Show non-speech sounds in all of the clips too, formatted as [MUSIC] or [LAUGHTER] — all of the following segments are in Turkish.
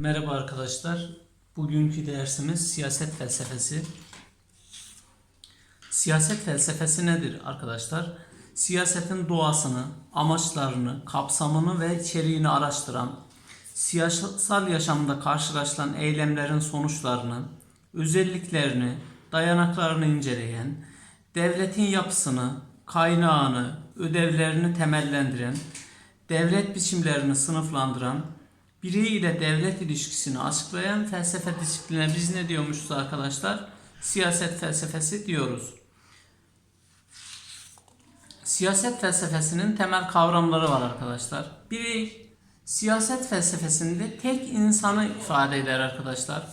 Merhaba arkadaşlar. Bugünkü dersimiz siyaset felsefesi. Siyaset felsefesi nedir arkadaşlar? Siyasetin doğasını, amaçlarını, kapsamını ve içeriğini araştıran, siyasal yaşamda karşılaşılan eylemlerin sonuçlarını, özelliklerini, dayanaklarını inceleyen, devletin yapısını, kaynağını, ödevlerini temellendiren, devlet biçimlerini sınıflandıran, birey ile devlet ilişkisini açıklayan felsefe disipline biz ne diyormuşuz arkadaşlar? Siyaset felsefesi diyoruz. Siyaset felsefesinin temel kavramları var arkadaşlar. Birey siyaset felsefesinde tek insanı ifade eder arkadaşlar.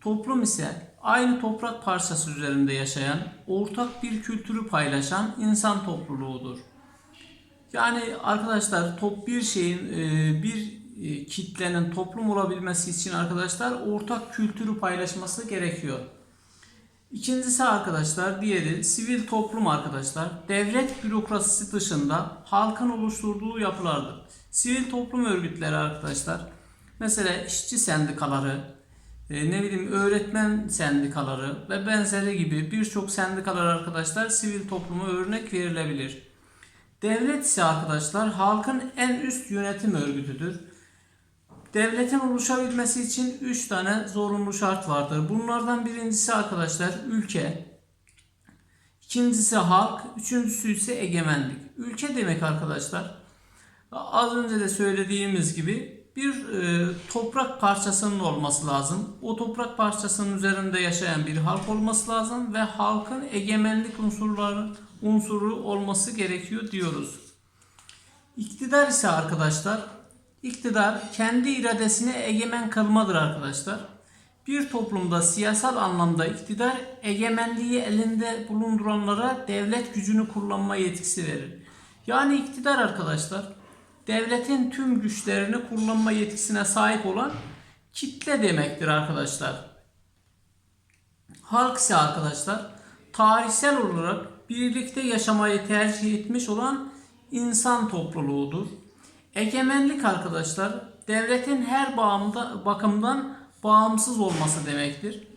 Toplum ise aynı toprak parçası üzerinde yaşayan, ortak bir kültürü paylaşan insan topluluğudur. Yani arkadaşlar top bir şeyin e, bir kitlenin toplum olabilmesi için arkadaşlar ortak kültürü paylaşması gerekiyor. İkincisi arkadaşlar diğeri sivil toplum arkadaşlar. Devlet bürokrasisi dışında halkın oluşturduğu yapılardır. Sivil toplum örgütleri arkadaşlar. Mesela işçi sendikaları, e, ne bileyim öğretmen sendikaları ve benzeri gibi birçok sendikalar arkadaşlar sivil topluma örnek verilebilir. Devlet ise arkadaşlar halkın en üst yönetim örgütüdür. Devletin oluşabilmesi için 3 tane zorunlu şart vardır. Bunlardan birincisi arkadaşlar ülke, ikincisi halk, üçüncüsü ise egemenlik. Ülke demek arkadaşlar az önce de söylediğimiz gibi bir e, toprak parçasının olması lazım. O toprak parçasının üzerinde yaşayan bir halk olması lazım ve halkın egemenlik unsurları unsuru olması gerekiyor diyoruz. İktidar ise arkadaşlar iktidar kendi iradesine egemen kılmadır arkadaşlar. Bir toplumda siyasal anlamda iktidar egemenliği elinde bulunduranlara devlet gücünü kullanma yetkisi verir. Yani iktidar arkadaşlar devletin tüm güçlerini kullanma yetkisine sahip olan kitle demektir arkadaşlar. Halk ise arkadaşlar tarihsel olarak birlikte yaşamayı tercih etmiş olan insan topluluğudur. Egemenlik arkadaşlar devletin her bağımda, bakımdan bağımsız olması demektir.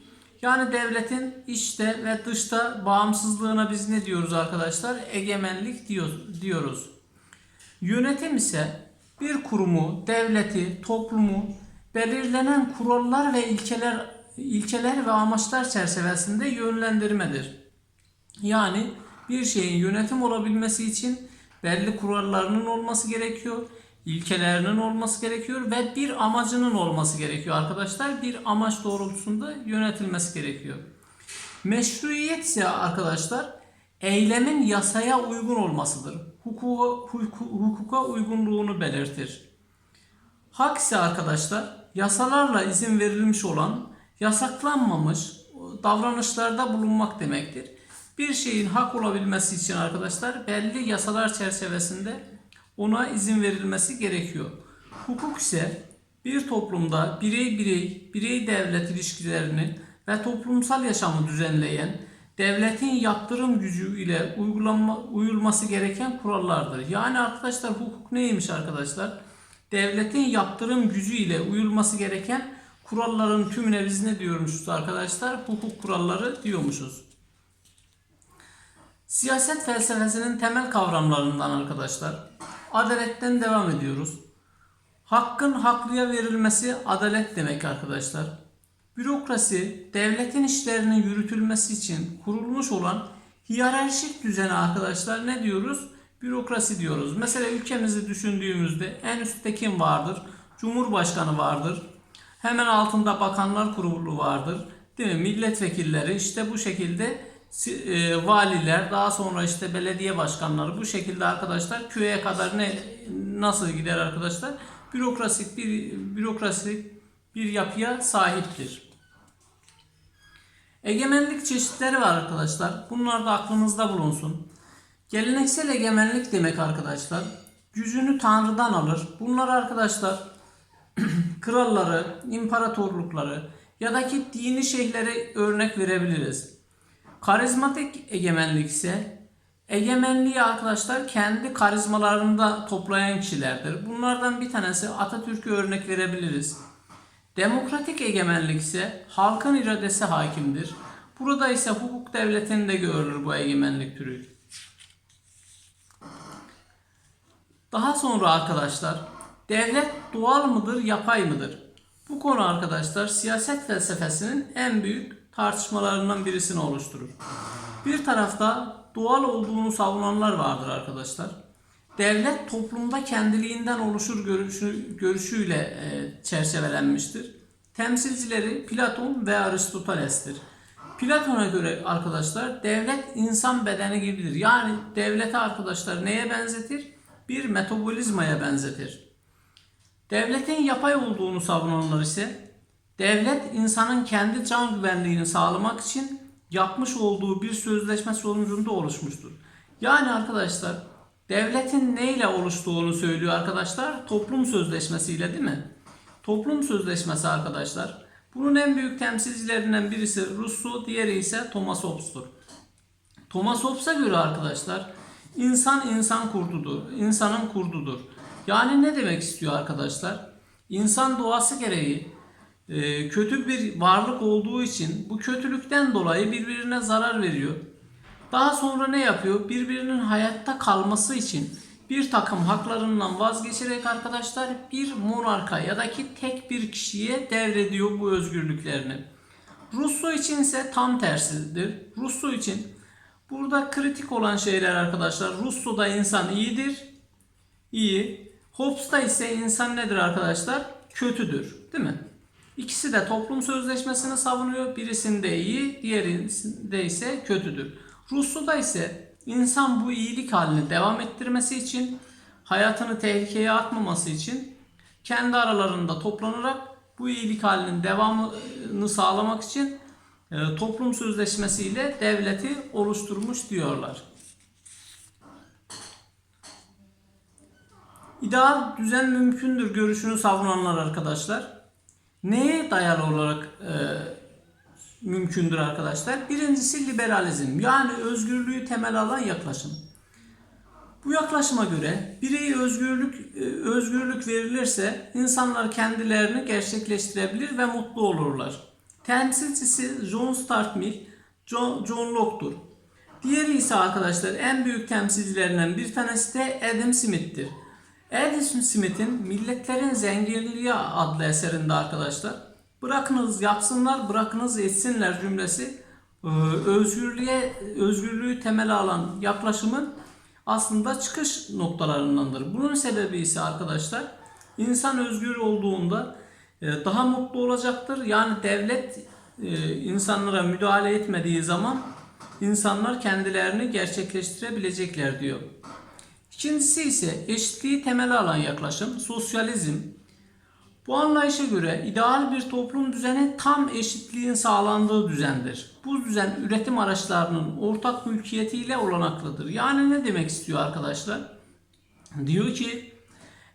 Yani devletin içte ve dışta bağımsızlığına biz ne diyoruz arkadaşlar? Egemenlik diyor, diyoruz. Yönetim ise bir kurumu, devleti, toplumu belirlenen kurallar ve ilkeler ilkeler ve amaçlar çerçevesinde yönlendirmedir. Yani bir şeyin yönetim olabilmesi için belli kurallarının olması gerekiyor, ilkelerinin olması gerekiyor ve bir amacının olması gerekiyor arkadaşlar. Bir amaç doğrultusunda yönetilmesi gerekiyor. Meşruiyet ise arkadaşlar eylemin yasaya uygun olmasıdır. Hukuka, hukuka uygunluğunu belirtir. Hak ise arkadaşlar yasalarla izin verilmiş olan yasaklanmamış davranışlarda bulunmak demektir. Bir şeyin hak olabilmesi için arkadaşlar belli yasalar çerçevesinde ona izin verilmesi gerekiyor. Hukuk ise bir toplumda birey birey, birey devlet ilişkilerini ve toplumsal yaşamı düzenleyen devletin yaptırım gücü ile uygulanma, uyulması gereken kurallardır. Yani arkadaşlar hukuk neymiş arkadaşlar? Devletin yaptırım gücü ile uyulması gereken kuralların tümüne biz ne diyormuşuz arkadaşlar? Hukuk kuralları diyormuşuz. Siyaset felsefesinin temel kavramlarından arkadaşlar. Adaletten devam ediyoruz. Hakkın haklıya verilmesi adalet demek arkadaşlar. Bürokrasi, devletin işlerinin yürütülmesi için kurulmuş olan hiyerarşik düzene arkadaşlar ne diyoruz? Bürokrasi diyoruz. Mesela ülkemizi düşündüğümüzde en üstte kim vardır? Cumhurbaşkanı vardır. Hemen altında bakanlar kurulu vardır. Değil mi? Milletvekilleri işte bu şekilde valiler daha sonra işte belediye başkanları bu şekilde arkadaşlar köye kadar ne nasıl gider arkadaşlar? Bürokrasik bir bürokrasik bir yapıya sahiptir. Egemenlik çeşitleri var arkadaşlar. Bunlar da aklınızda bulunsun. Geleneksel egemenlik demek arkadaşlar. Gücünü Tanrı'dan alır. Bunlar arkadaşlar [CLEARS THROAT] kralları, imparatorlukları ya da ki dini şeyhlere örnek verebiliriz. Karizmatik egemenlik ise egemenliği arkadaşlar kendi karizmalarında toplayan kişilerdir. Bunlardan bir tanesi Atatürk'e örnek verebiliriz. Demokratik egemenlik ise halkın iradesi hakimdir. Burada ise hukuk devletinde görülür bu egemenlik türü. Daha sonra arkadaşlar devlet doğal mıdır, yapay mıdır? Bu konu arkadaşlar siyaset felsefesinin en büyük tartışmalarından birisini oluşturur. Bir tarafta doğal olduğunu savunanlar vardır arkadaşlar. Devlet toplumda kendiliğinden oluşur görüşü, görüşüyle e, çerçevelenmiştir. Temsilcileri Platon ve Aristoteles'tir. Platon'a göre arkadaşlar devlet insan bedeni gibidir. Yani devleti arkadaşlar neye benzetir? Bir metabolizmaya benzetir. Devletin yapay olduğunu savunanlar ise devlet insanın kendi can güvenliğini sağlamak için yapmış olduğu bir sözleşme sonucunda oluşmuştur. Yani arkadaşlar devletin neyle oluştuğunu söylüyor arkadaşlar? Toplum sözleşmesiyle değil mi? Toplum sözleşmesi arkadaşlar. Bunun en büyük temsilcilerinden birisi Rousseau, diğeri ise Thomas Hobbes'tur. Thomas Hobbes'a göre arkadaşlar insan insan kurdudur. insanın kurdudur. Yani ne demek istiyor arkadaşlar? İnsan doğası gereği e, kötü bir varlık olduğu için bu kötülükten dolayı birbirine zarar veriyor. Daha sonra ne yapıyor? Birbirinin hayatta kalması için bir takım haklarından vazgeçerek arkadaşlar bir monarka ya da ki tek bir kişiye devrediyor bu özgürlüklerini. Rousseau için ise tam tersidir. Rousseau için burada kritik olan şeyler arkadaşlar Rousseau'da insan iyidir, iyi. Hobbes'ta ise insan nedir arkadaşlar? Kötüdür. Değil mi? İkisi de toplum sözleşmesini savunuyor. Birisinde iyi, diğerinde ise kötüdür. Rousseau'da ise insan bu iyilik halini devam ettirmesi için, hayatını tehlikeye atmaması için kendi aralarında toplanarak bu iyilik halinin devamını sağlamak için e, toplum sözleşmesiyle devleti oluşturmuş diyorlar. İdeal düzen mümkündür görüşünü savunanlar arkadaşlar. Neye dayalı olarak e, mümkündür arkadaşlar? Birincisi liberalizm yani özgürlüğü temel alan yaklaşım. Bu yaklaşıma göre bireye özgürlük e, özgürlük verilirse insanlar kendilerini gerçekleştirebilir ve mutlu olurlar. Temsilcisi John Stuart Mill, John, John Locke'tur. Diğeri ise arkadaşlar en büyük temsilcilerinden bir tanesi de Adam Smith'tir. Adam Smith'in Milletlerin Zenginliği adlı eserinde arkadaşlar bırakınız yapsınlar, bırakınız etsinler cümlesi e, özgürlüğe özgürlüğü temel alan yaklaşımın aslında çıkış noktalarındandır. Bunun sebebi ise arkadaşlar insan özgür olduğunda e, daha mutlu olacaktır. Yani devlet e, insanlara müdahale etmediği zaman insanlar kendilerini gerçekleştirebilecekler diyor. İkincisi ise eşitliği temel alan yaklaşım, sosyalizm. Bu anlayışa göre ideal bir toplum düzeni tam eşitliğin sağlandığı düzendir. Bu düzen üretim araçlarının ortak mülkiyetiyle olanaklıdır. Yani ne demek istiyor arkadaşlar? Diyor ki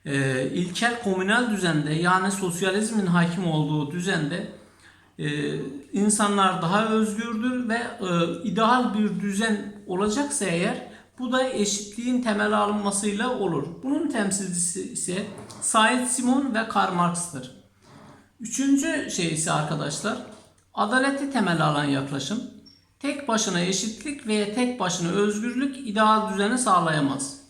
e, ilkel komünal düzende yani sosyalizmin hakim olduğu düzende e, insanlar daha özgürdür ve e, ideal bir düzen olacaksa eğer bu da eşitliğin temel alınmasıyla olur. Bunun temsilcisi ise Said Simon ve Karl Marx'tır. Üçüncü şey ise arkadaşlar adaleti temel alan yaklaşım. Tek başına eşitlik veya tek başına özgürlük ideal düzeni sağlayamaz.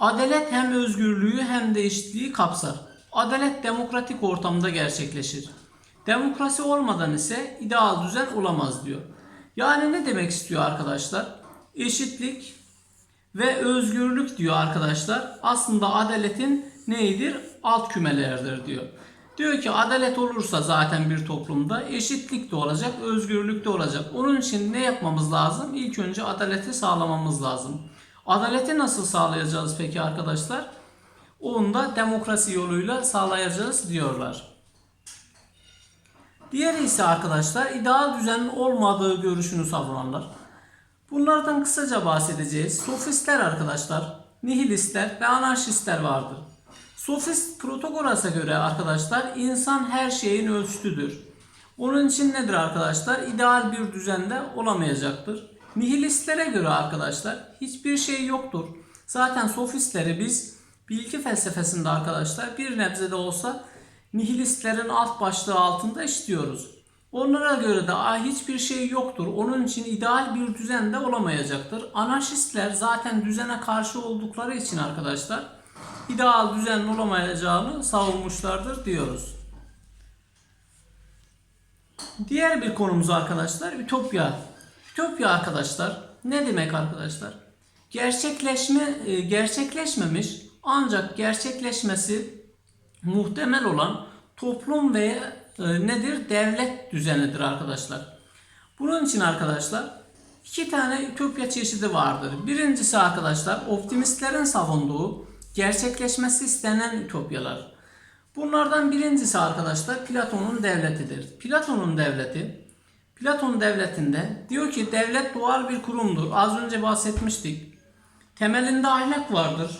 Adalet hem özgürlüğü hem de eşitliği kapsar. Adalet demokratik ortamda gerçekleşir. Demokrasi olmadan ise ideal düzen olamaz diyor. Yani ne demek istiyor arkadaşlar? Eşitlik ve özgürlük diyor arkadaşlar. Aslında adaletin neydir? Alt kümeleridir diyor. Diyor ki adalet olursa zaten bir toplumda eşitlik de olacak, özgürlük de olacak. Onun için ne yapmamız lazım? İlk önce adaleti sağlamamız lazım. Adaleti nasıl sağlayacağız peki arkadaşlar? Onu da demokrasi yoluyla sağlayacağız diyorlar. Diğeri ise arkadaşlar ideal düzenin olmadığı görüşünü savunanlar. Bunlardan kısaca bahsedeceğiz. Sofistler arkadaşlar, nihilistler ve anarşistler vardır. Sofist Protagoras'a göre arkadaşlar insan her şeyin ölçütüdür. Onun için nedir arkadaşlar? İdeal bir düzende olamayacaktır. Nihilistlere göre arkadaşlar hiçbir şey yoktur. Zaten sofistleri biz bilgi felsefesinde arkadaşlar bir nebze de olsa nihilistlerin alt başlığı altında işliyoruz. Onlara göre de "Aa, hiçbir şey yoktur. Onun için ideal bir düzen de olamayacaktır. Anarşistler zaten düzene karşı oldukları için arkadaşlar ideal düzenin olamayacağını savunmuşlardır diyoruz. Diğer bir konumuz arkadaşlar Ütopya. Ütopya arkadaşlar ne demek arkadaşlar? Gerçekleşme e, gerçekleşmemiş ancak gerçekleşmesi muhtemel olan toplum ve e, nedir? Devlet düzenidir arkadaşlar. Bunun için arkadaşlar iki tane ütopya çeşidi vardır. Birincisi arkadaşlar optimistlerin savunduğu gerçekleşmesi istenen ütopyalar. Bunlardan birincisi arkadaşlar Platon'un devletidir. Platon'un devleti Platon devletinde diyor ki devlet doğal bir kurumdur. Az önce bahsetmiştik. Temelinde ahlak vardır.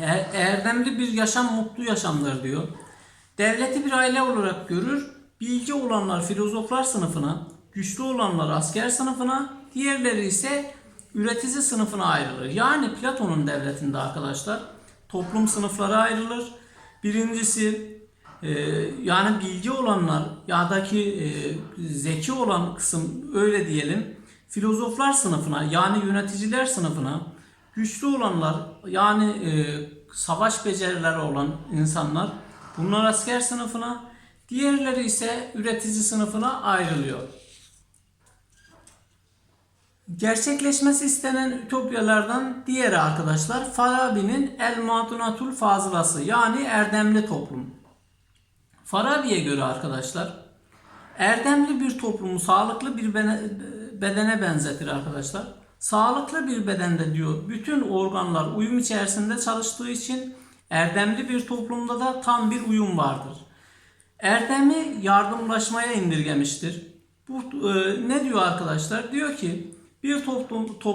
Er- Erdemli bir yaşam mutlu yaşamdır diyor. Devleti bir aile olarak görür. Bilgi olanlar filozoflar sınıfına, güçlü olanlar asker sınıfına, diğerleri ise üretici sınıfına ayrılır. Yani Platon'un devletinde arkadaşlar toplum sınıflara ayrılır. Birincisi e, yani bilgi olanlar ya da ki e, zeki olan kısım öyle diyelim filozoflar sınıfına yani yöneticiler sınıfına güçlü olanlar yani e, savaş becerileri olan insanlar bunlar asker sınıfına diğerleri ise üretici sınıfına ayrılıyor. Gerçekleşmesi istenen ütopyalardan diğeri arkadaşlar Farabi'nin El Madunatul Fazılası yani erdemli toplum. Farabi'ye göre arkadaşlar erdemli bir toplumu sağlıklı bir bedene benzetir arkadaşlar. Sağlıklı bir bedende diyor bütün organlar uyum içerisinde çalıştığı için erdemli bir toplumda da tam bir uyum vardır. Erdemi yardımlaşmaya indirgemiştir. Bu e, ne diyor arkadaşlar? Diyor ki bir toplum